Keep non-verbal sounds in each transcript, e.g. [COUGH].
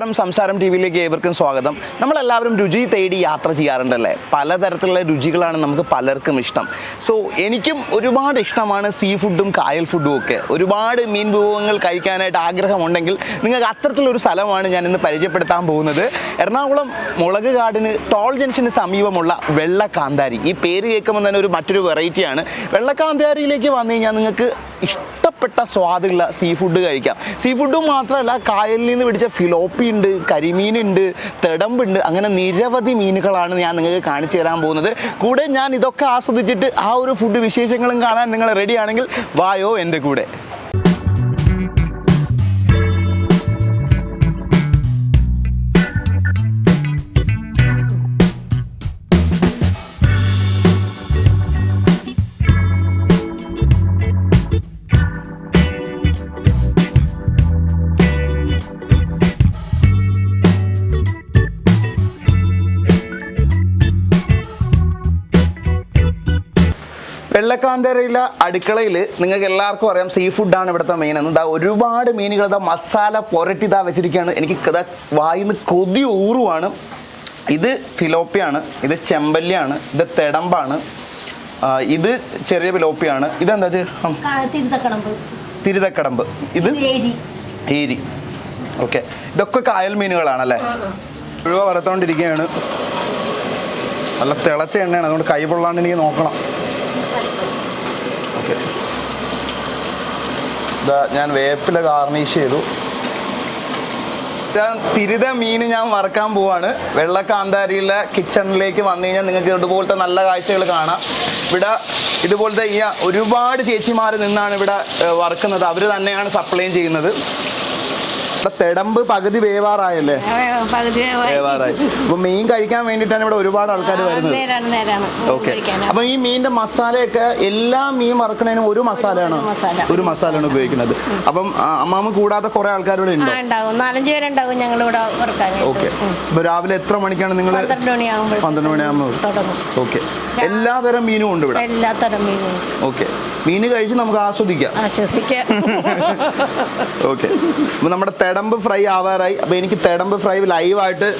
നമസ്കാരം സംസാരം ടി വിയിലേക്ക് ഏവർക്കും സ്വാഗതം. നമ്മളെല്ലാവരും രുചി തേടി യാത്ര ചെയ്യാറുണ്ടല്ലേ? പലതരത്തിലുള്ള രുചികളാണ് നമുക്ക് പലർക്കും ഇഷ്ടം. സോ എനിക്കും ഒരുപാട് ഇഷ്ടമാണ് സീ ഫുഡും കായൽ ഫുഡും ഒക്കെ. ഒരുപാട് മീൻ വിഭവങ്ങൾ കഴിക്കാനായിട്ട് ആഗ്രഹമുണ്ടെങ്കിൽ നിങ്ങൾക്ക് അത്തരത്തിലൊരു സ്ഥലമാണ് ഞാൻ ഇന്ന് പരിചയപ്പെടുത്താൻ പോകുന്നത്. എറണാകുളം മുളക് കാടിന് ടോൾ ജംഗ്ഷന് സമീപമുള്ള വെള്ളക്കാന്താരി. ഈ പേര് കേൾക്കുമ്പോൾ തന്നെ ഒരു മറ്റൊരു വെറൈറ്റിയാണ് വെള്ളക്കാന്താരിയിലേക്ക് വന്നു കഴിഞ്ഞാൽ നിങ്ങൾക്ക് ഇഷ്ടപ്പെട്ട സ്വാദുള്ള സീ ഫുഡ് കഴിക്കാം. സീ ഫുഡും മാത്രമല്ല കായലിൽ നിന്ന് പിടിച്ച ഫിലോപ്പി ഉണ്ട് കരിമീനുണ്ട് തെടമ്പുണ്ട് അങ്ങനെ നിരവധി മീനുകളാണ് ഞാൻ നിങ്ങൾക്ക് കാണിച്ചു തരാൻ പോകുന്നത്. കൂടെ ഞാൻ ഇതൊക്കെ ആസ്വദിച്ചിട്ട് ആ ഒരു ഫുഡ് വിശേഷങ്ങളും കാണാൻ നിങ്ങൾ റെഡിയാണെങ്കിൽ വായോ എന്റെ കൂടെ. വെള്ളക്കാന്തരയിലെ അടുക്കളയിൽ നിങ്ങൾക്ക് എല്ലാവർക്കും അറിയാം. സീ ഫുഡാണ് ഇവിടുത്തെ മെയിൻ എന്ന്. ഇതാ ഒരുപാട് മീനുകൾ ഇതാ മസാല പുരട്ടി ഇതാ വെച്ചിരിക്കുകയാണ്. എനിക്ക് ഇതാ വായിന്ന് കൊതി ഊറുവാണ്. ഇത് ഫിലോപ്പിയാണ്. ഇത് ചെമ്പല്ലിയാണ്. ഇത് തെടമ്പാണ്. ഇത് ചെറിയ ഫിലോപ്പിയാണ്. ഇതെന്താ തിരുതക്കടമ്പ് ഇത് ഏരി. ഏരി. ഓക്കെ. ഇതൊക്കെ കായൽ മീനുകളാണല്ലേ? ഒഴിവ് വറുത്തോണ്ടിരിക്കുകയാണ്. നല്ല തിളച്ച എണ്ണയാണ്. അതുകൊണ്ട് കൈ പൊള്ളാണ്ട് എനിക്ക് നോക്കണം ഓക്കെ ഇതാ ഞാൻ വേപ്പില ഗാർണിഷ് ചെയ്തു. ഞാൻ തിരിത മീൻ ഞാൻ വറക്കാൻ പോവാണ്. വെള്ളക്കാന്താരിയിലെ കിച്ചണിലേക്ക് വന്നു കഴിഞ്ഞാൽ നിങ്ങൾക്ക് ഇതുപോലത്തെ നല്ല കാഴ്ചകൾ കാണാം. ഇവിടെ ഇതുപോലത്തെ ഈ ഒരുപാട് ചേച്ചിമാർ നിന്നാണ് ഇവിടെ വറക്കുന്നത്. അവർ തന്നെയാണ് സപ്ലൈ ചെയ്യുന്നത്. തെടമ്പ് പകുതി വേവാറായല്ലേ? പകുതി വേവാറായി. അപ്പൊ മീൻ കഴിക്കാൻ വേണ്ടിട്ടാണ് ഇവിടെ ഒരുപാട് ആൾക്കാർ വരുന്നത്. ഓക്കെ. അപ്പൊ ഈ മീനിന്റെ മസാലയൊക്കെ എല്ലാ മീൻ വറക്കണതിനും ഒരു മസാലയാണ്? ഒരു മസാലയാണ് ഉപയോഗിക്കുന്നത്. അപ്പം അമ്മാമ കൂടാതെ കുറെ ആൾക്കാർ ഇവിടെ ഉണ്ടോ ഉണ്ടാവും. നാലഞ്ച് പേരുണ്ടാവും ഞങ്ങൾ ഇവിടെ വറുക്കാൻ ഓക്കെ. അപ്പൊ രാവിലെ എത്ര മണിക്കാണ് നിങ്ങൾ പന്ത്രണ്ട് മണിയാകുമ്പോൾ ഓക്കെ എല്ലാ തരം ഓക്കെ. എല്ലാതരം മീനും ഉണ്ട് ഇവിടെ എല്ലാ തരം മീനും. ഓക്കെ. മീൻ കഴിച്ച് നമുക്ക് ആസ്വദിക്കാം. ആശ്വസിക്കാം. ഓക്കെ അപ്പോൾ നമ്മുടെ തെടമ്പ് ഫ്രൈ ആവാറായി. അപ്പോൾ എനിക്ക് തെടമ്പ് ഫ്രൈ ലൈവായിട്ട്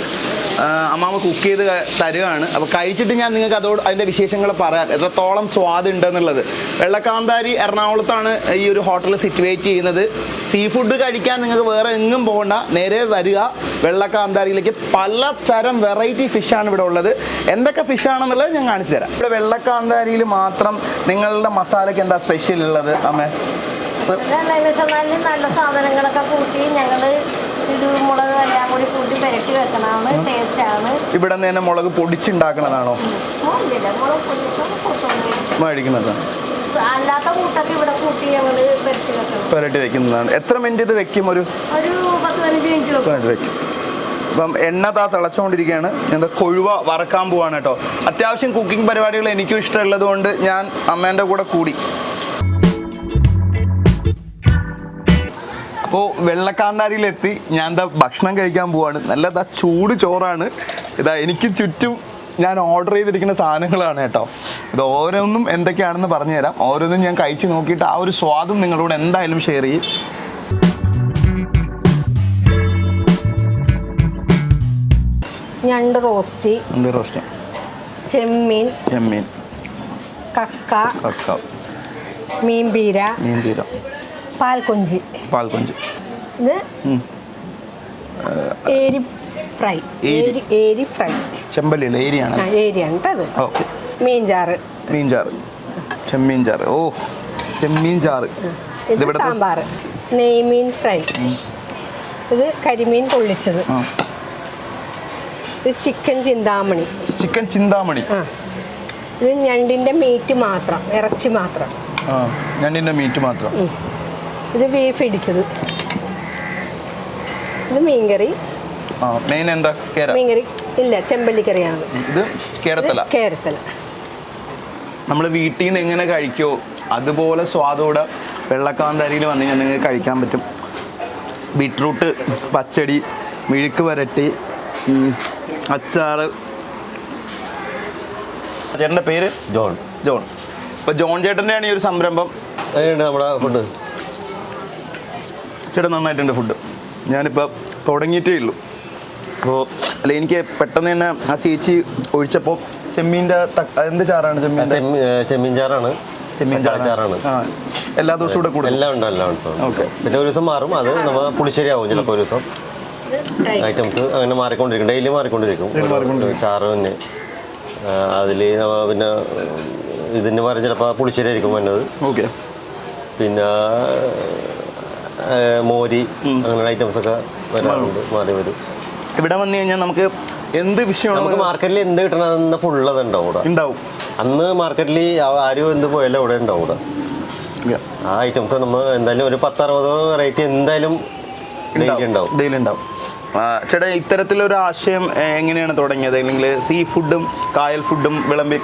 അമ്മാമ്മ കുക്ക് ചെയ്ത് തരുകയാണ് അപ്പോൾ കഴിച്ചിട്ട് ഞാൻ നിങ്ങൾക്ക് അതോട് അതിന്റെ വിശേഷങ്ങൾ പറയാം. എത്രത്തോളം സ്വാദ് ഉണ്ടെന്നുള്ളത്. വെള്ളക്കാന്താരി എറണാകുളത്താണ് ഈ ഒരു ഹോട്ടൽ സിറ്റുവേറ്റ് ചെയ്യുന്നത്. സീ ഫുഡ് കഴിക്കാൻ നിങ്ങൾക്ക് വേറെ എങ്ങും പോകണ്ട. നേരെ വരിക. വെള്ളക്കാന്താരിയിലേക്ക് പലതരം വെറൈറ്റി ഫിഷാണ് ഇവിടെ ഉള്ളത്. എന്തൊക്കെ ഫിഷാണെന്നുള്ളത് ഞാൻ കാണിച്ചു തരാം. ഇവിടെ വെള്ളക്കാന്താരിയിൽ മാത്രം നിങ്ങളുടെ മസാലയ്ക്ക് എന്താ സ്പെഷ്യൽ ഉള്ളത് അമ്മേ? നല്ല സാധനങ്ങളൊക്കെ കൂട്ടി ഞങ്ങൾ ഇത് മുളക് എല്ലാം കൂടി കൂട്ടി പെരട്ടി വെക്കണതാണ് ടേസ്റ്റ് ആണ്. ഇവിടെ നിന്ന് തന്നെ മുളക് പൊടിച്ചുണ്ടാക്കണതാണോ? മേടിക്കുന്നത്. അല്ലാത്ത കൂട്ടൊക്കെ ഇവിടെ കൂട്ടി ഞങ്ങൾ പെരട്ടി വെക്കണം പുരട്ടി വെക്കുന്നതാണ്. എത്ര മിനിറ്റ് ഇത് വെക്കും ഒരു? ഒരു പതിനഞ്ച് അപ്പം എണ്ണ താ തിളച്ചുകൊണ്ടിരിക്കുകയാണ്. എന്താ കൊഴുവ വറക്കാൻ പോവാണ് കേട്ടോ. അത്യാവശ്യം കുക്കിംഗ് പരിപാടികൾ എനിക്കും ഇഷ്ടമുള്ളത് കൊണ്ട് ഞാൻ അമ്മേന്റെ കൂടെ കൂടി. അപ്പോൾ വെള്ളക്കാന്താരിയിലെത്തി. ഞാൻ എന്താ ഭക്ഷണം കഴിക്കാൻ പോവാണ്. നല്ല ഇതാ ചൂട് ചോറാണ്. ഇതാ എനിക്ക് ചുറ്റും ഞാൻ ഓർഡർ ചെയ്തിരിക്കുന്ന സാധനങ്ങളാണ് കേട്ടോ. ഇത് ഓരോന്നും എന്തൊക്കെയാണെന്ന് പറഞ്ഞുതരാം. ഓരോന്നും ഞാൻ കഴിച്ച് നോക്കിയിട്ട് ആ ഒരു സ്വാദും നിങ്ങളോട് എന്തായാലും ഷെയർ ചെയ്യും. ഞണ്ട് റോസ്റ്റി. റോസ്റ്റി റോസ്റ്റ്. ചെമ്മീൻ. ചെമ്മീൻ. കക്ക. കക്ക. മീൻപീര. മീൻപീര. പാൽക്കൊഞ്ചി പാൽക്കൊഞ്ചി ഇത് ഏരി ഫ്രൈ. ഏരി. ഏരി ഫ്രൈ. ചെമ്പല്ലില്ല ഏരിയാണ്. ഏരിയാണ് കേട്ടോ അത്. ഓക്കെ. മീൻചാറ്. മീൻചാറ്. മീൻ ചാറ് ചെമ്മീൻ ചാറ് ഓ ചെമ്മീൻ ചാറ് ഇത് സാമ്പാർ നെയ്മീൻ ഫ്രൈ. ഇത് കരിമീൻ പൊള്ളിച്ചത്. ഇത് ചിക്കൻ ചിന്താമണി. ചിക്കൻ ചിന്താമണി. ഇത് ഞണ്ടിന്റെ മീറ്റ് മാത്രം ഇറച്ചി മാത്രം. ആ ഞണ്ടിന്റെ മീറ്റ് മാത്രം. ഇത് ബീഫ് ഇടിച്ചത്. ഇത് മീൻകറി. ആ മെയിൻ എന്താ? മീൻകറി. ഇല്ല ചെമ്പല്ലിക്കറിയാണ്. ഇത് കേരത്തല. കേരത്തല. നമ്മൾ വീട്ടിൽ നിന്ന് എങ്ങനെ കഴിക്കുമോ അതുപോലെ സ്വാദോടെ വെള്ളക്കാന്തരിയിൽ വന്നു കഴിഞ്ഞാൽ നിങ്ങൾക്ക് കഴിക്കാൻ പറ്റും. ബീട്രൂട്ട് പച്ചടി മെഴുക്ക് വരട്ടി അച്ചാറ്. ചേട്ടന്റെ പേര്? ജോൺ. ജോൺ. അപ്പൊ ജോൺ ചേട്ടന്റെയാണ് ഈ ഒരു സംരംഭം. എങ്ങനെയുണ്ട് നമ്മുടെ ഫുഡ് ചേട്ടൻ നന്നായിട്ടുണ്ട് ഫുഡ് ഞാനിപ്പോൾ തുടങ്ങിയിട്ടേ ഉള്ളൂ. അപ്പോൾ അല്ല എനിക്ക് പെട്ടെന്ന് തന്നെ ആ ചേച്ചി ഒഴിച്ചപ്പോൾ ചെമ്മീന്റെ എന്ത് ചാറാണ് ചെമ്മീൻ ചെമ്മീൻ ചാറാണ്. ചെമ്മീൻ ചാറാണ്. എല്ലാ ദിവസവും കൂടെ കൂടും എല്ലാം ഉണ്ട് എല്ലാം ഉണ്ട്. ഓക്കെ. പിന്നെ ഒരു ദിവസം മാറും. അത് നമ്മൾ പുളിശ്ശേരി ആവും ചിലപ്പോൾ ഒരു ദിവസം. ഐറ്റംസ് അങ്ങനെ മാറിക്കൊണ്ടിരിക്കും. ഡെയിലി മാറിക്കൊണ്ടിരിക്കും. ചാറ് തന്നെ അതിൽ പിന്നെ ഇതിന് പറഞ്ഞ ചിലപ്പോൾ പുളിശ്ശേരി ആയിരിക്കും വന്നത് ഓക്കെ. പിന്നെ മോരി അങ്ങനെ ഐറ്റംസ് ഒക്കെ വരാറുണ്ട്. മാറി. വരും. ഇവിടെ വന്നു കഴിഞ്ഞാൽ നമുക്ക് എന്ത് വിഷയമാണ് നമുക്ക് മാർക്കറ്റിൽ എന്ത് കിട്ടണമെന്ന് ഫുൾ അത് ഉണ്ടാവും ഉണ്ടാവും. അന്ന് മാർക്കറ്റിൽ ആരും എന്ത് പോയാലും അവിടെ ഉണ്ടാവും ആ ഐറ്റംസ് നമ്മൾ എന്തായാലും ഒരു പത്തറുപതോ വെറൈറ്റി എന്തായാലും ഡെയിലി ഉണ്ടാവും. ഡെയിലി ഉണ്ടാവും. ചേട്ടാ ഇത്തരത്തിലൊരു ആശയം എങ്ങനെയാണ് തുടങ്ങിയത്? അല്ലെങ്കിൽ സീ ഫുഡും കായൽ ഫുഡും വിളമ്പി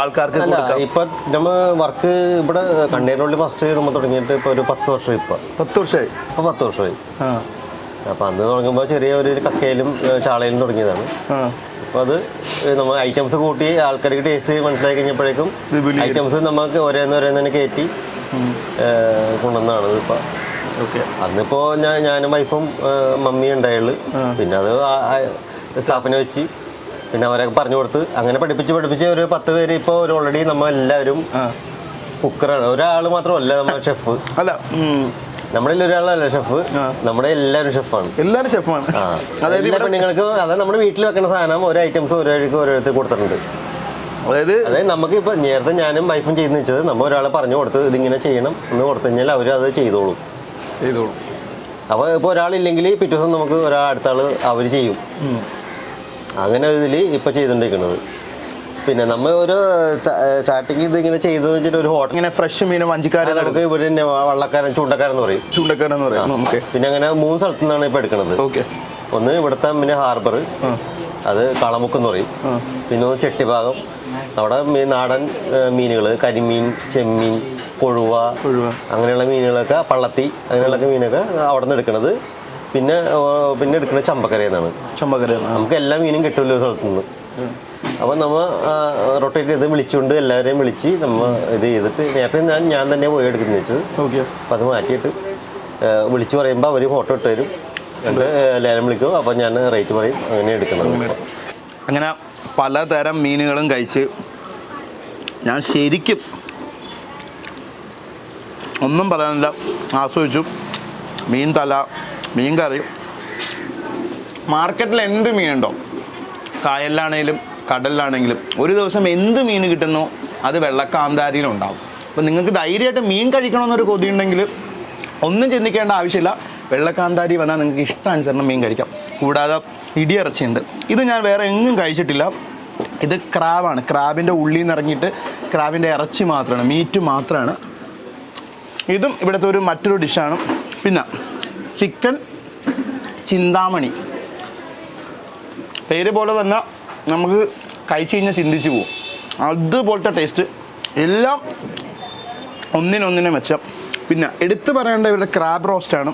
ആൾക്കാർക്ക് ഇപ്പൊ നമ്മൾ വർക്ക് ഇവിടെ കണ്ടെയ്നറിൽ ഫസ്റ്റ് നമ്മൾ തുടങ്ങിയിട്ട് ഇപ്പൊ ഒരു പത്ത് വർഷം ഇപ്പൊ. പത്ത് വർഷമായി? ഇപ്പൊ പത്ത് വർഷമായി. അപ്പൊ അന്ന് തുടങ്ങുമ്പോൾ ചെറിയ ഒരു കക്കയിലും ചാളയിലും തുടങ്ങിയതാണ്. അപ്പൊ അപ്പോൾ അത് നമ്മൾ ഐറ്റംസ് കൂട്ടി ആൾക്കാർക്ക് ടേസ്റ്റ് മനസ്സിലാക്കി കഴിഞ്ഞപ്പോഴേക്കും ഐറ്റംസ് നമുക്ക് ഓരോന്ന് ഓരോന്ന് തന്നെ കയറ്റി കൊണ്ടുവന്നാണ് ഇപ്പം അന്നിപ്പോ ഞാൻ ഞാനും വൈഫും മമ്മിയും ഉണ്ടായുള്ളു പിന്നെ അത് സ്റ്റാഫിനെ വെച്ച്. പിന്നെ അവരൊക്കെ പറഞ്ഞു കൊടുത്ത്. അങ്ങനെ പഠിപ്പിച്ച് പഠിപ്പിച്ച് ഒരു പത്ത് പേര് ഇപ്പോൾ ഒരു ഓൾറെഡി നമ്മൾ എല്ലാവരും കുക്കറാണ്. ഒരാൾ മാത്രമല്ല നമ്മൾ ഷെഫ് [LAUGHS] അല്ല നമ്മളിൽ നമ്മുടെ ഒരാളല്ല ഷെഫ് നമ്മുടെ എല്ലാവരും ഷെഫാണ് എല്ലാവരും ഷെഫാണ് അതായത് പെണ്ണുങ്ങൾക്ക് അതായത് നമ്മുടെ വീട്ടിൽ വെക്കുന്ന സാധനം. ഓരോ ഐറ്റംസ് ഓരോരുത്തർക്ക് ഓരോരുത്തർ കൊടുത്തിട്ടുണ്ട്. അതായത് അതായത് നമുക്ക് ഇപ്പൊ നേരത്തെ ഞാനും വൈഫും ചെയ്തെന്ന് വെച്ചത് നമ്മൾ ഒരാളെ പറഞ്ഞു കൊടുത്ത് ഇതിങ്ങനെ ചെയ്യണം എന്ന് കൊടുത്തു കഴിഞ്ഞാൽ അവർ അത് ചെയ്തോളും. ചെയ്തോളൂ. അപ്പോൾ ഇപ്പോൾ ഒരാളില്ലെങ്കിൽ പിറ്റേ ദിവസം നമുക്ക് ഒരാൾ അടുത്ത ആൾ അവർ ചെയ്യും. അങ്ങനെ ഇതിൽ ഇപ്പോൾ ചെയ്തുകൊണ്ടിരിക്കുന്നത് പിന്നെ നമ്മൾ ഒരു ചാറ്റിങ് ഇത് ഇങ്ങനെ ചെയ്തെന്ന് വെച്ചിട്ട് ഒരു ഹോട്ടൽ ഇങ്ങനെ ഫ്രഷ് മീൻ വഞ്ചിക്കാരെ നമുക്ക് ഇവിടെ തന്നെ വള്ളക്കാരൻ ചൂണ്ടക്കാരൻ എന്ന് പറയും. ചൂണ്ടക്കാരൻ എന്ന് പറയാം. നമുക്ക്. പിന്നെ അങ്ങനെ മൂന്ന് സ്ഥലത്തു നിന്നാണ് ഇപ്പോൾ എടുക്കുന്നത് ഓക്കെ. ഒന്ന് ഇവിടുത്തെ പിന്നെ ഹാർബർ അത് കളമുക്ക് എന്ന് പറയും. പിന്നെ ഒന്ന് ചെട്ടിഭാഗം. അവിടെ നാടൻ മീനുകൾ കരിമീൻ ചെമ്മീൻ കൊഴുവ. അങ്ങനെയുള്ള മീനുകളൊക്കെ പള്ളത്തി അങ്ങനെയുള്ള മീനൊക്കെ അവിടെ നിന്ന് എടുക്കണത്. പിന്നെ പിന്നെ എടുക്കുന്നത് ചമ്പക്കരയിൽ നിന്നാണ് ചമ്പക്കര നമുക്ക് എല്ലാ മീനും കിട്ടുമല്ലോ ഒരു സ്ഥലത്തു നിന്ന് അപ്പോൾ നമ്മ റൊട്ടേറ്റ് ചെയ്ത് വിളിച്ചുകൊണ്ട് എല്ലാവരെയും വിളിച്ച് നമ്മ ഇത് ചെയ്തിട്ട് നേരത്തെ ഞാൻ ഞാൻ തന്നെ പോയി എടുക്കുന്നത് വെച്ചത്. ഓക്കെ. അപ്പം അത് മാറ്റിയിട്ട് വിളിച്ചു പറയുമ്പോൾ അവർ ഫോട്ടോ ഇട്ട് തരും. എന്നിട്ട് ലേലം വിളിക്കും. അപ്പോൾ ഞാൻ റേറ്റ് പറയും. അങ്ങനെ എടുക്കണം അങ്ങനെ പലതരം മീനുകളും കഴിച്ച് ഞാൻ ശരിക്കും ഒന്നും പറയാനില്ല. ആസ്വദിച്ചു. മീൻ തല മീൻ കറി. മാർക്കറ്റിൽ എന്ത് മീനുണ്ടോ? കായലിലാണെങ്കിലും കടലിലാണെങ്കിലും ഒരു ദിവസം എന്ത് മീൻ കിട്ടുന്നു? അത് വെള്ളക്കാന്താരിയിലുണ്ടാവും. അപ്പോൾ നിങ്ങൾക്ക് ധൈര്യമായിട്ട് മീൻ കഴിക്കണമെന്നൊരു കൊതിയുണ്ടെങ്കിൽ ഒന്നും ചിന്തിക്കേണ്ട ആവശ്യമില്ല. വെള്ളക്കാന്താരി വന്നാൽ നിങ്ങൾക്ക് ഇഷ്ടാനുസരണം മീൻ കഴിക്കാം. കൂടാതെ ഇടിയിറച്ചിയുണ്ട്. ഇത് ഞാൻ വേറെ എങ്ങും കഴിച്ചിട്ടില്ല. ഇത് ക്രാബാണ് ക്രാബിന്റെ ഉള്ളിൽ നിന്ന് ഇറങ്ങിയിട്ട് ക്രാബിന്റെ ഇറച്ചി മാത്രമാണ് മീറ്റ് മാത്രമാണ്. ഇതും ഇവിടുത്തെ ഒരു മറ്റൊരു ഡിഷാണ്. പിന്നെ ചിക്കൻ ചിന്താമണി. പേര് പോലെ തന്നെ നമുക്ക് കഴിച്ചു കഴിഞ്ഞാൽ ചിന്തിച്ചു പോകും അതുപോലത്തെ ടേസ്റ്റ് എല്ലാം ഒന്നിനൊന്നിനെ മെച്ചം. പിന്നെ എടുത്തു പറയേണ്ട ഇവരുടെ ക്രാബ് റോസ്റ്റാണ്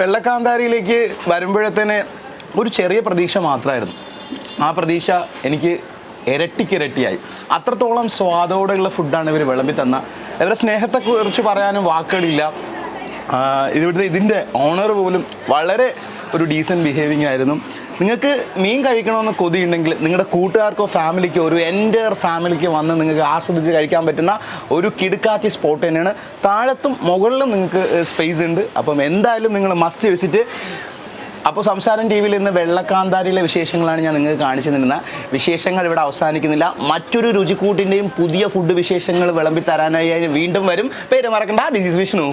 വെള്ളക്കാന്താരിയിലേക്ക് വരുമ്പോഴത്തേന് ഒരു ചെറിയ പ്രതീക്ഷ മാത്രമായിരുന്നു. ആ പ്രതീക്ഷ എനിക്ക് ഇരട്ടിക്കിരട്ടിയായി. അത്രത്തോളം സ്വാദോടെയുള്ള ഫുഡാണ് ഇവർ വിളമ്പി തന്ന. ഇവരുടെ സ്നേഹത്തെക്കുറിച്ച് പറയാനും വാക്കുകളില്ല. ഇവിടുത്തെ ഇതിന്റെ ഓണർ പോലും വളരെ ഒരു ഡീസന്റ് ബിഹേവിങ് ആയിരുന്നു. നിങ്ങൾക്ക് മീൻ കഴിക്കണമെന്ന് കൊതിയുണ്ടെങ്കിൽ നിങ്ങളുടെ കൂട്ടുകാർക്കോ ഫാമിലിക്കോ ഒരു എന്റെ ഫാമിലിക്ക് വന്ന് നിങ്ങൾക്ക് ആസ്വദിച്ച് കഴിക്കാൻ പറ്റുന്ന ഒരു കിടുക്കാച്ചി സ്പോട്ട് തന്നെയാണ്. താഴത്തും മുകളിലും നിങ്ങൾക്ക് സ്പേസ് ഉണ്ട്. അപ്പം എന്തായാലും നിങ്ങൾ മസ്റ്റ് വിസിറ്റ് അപ്പോൾ സംസാരം ടി വിയിൽ ഇന്ന് വെള്ളക്കാന്താരിയിലെ വിശേഷങ്ങളാണ് ഞാൻ നിങ്ങൾക്ക് കാണിച്ചു തരുന്നത്. വിശേഷങ്ങൾ ഇവിടെ അവസാനിക്കുന്നില്ല. മറ്റൊരു രുചിക്കൂട്ടിന്റെയും പുതിയ ഫുഡ് വിശേഷങ്ങൾ വിളമ്പി തരാനായി വീണ്ടും വരും. പേര് മറക്കണ്ട. This is Vishnu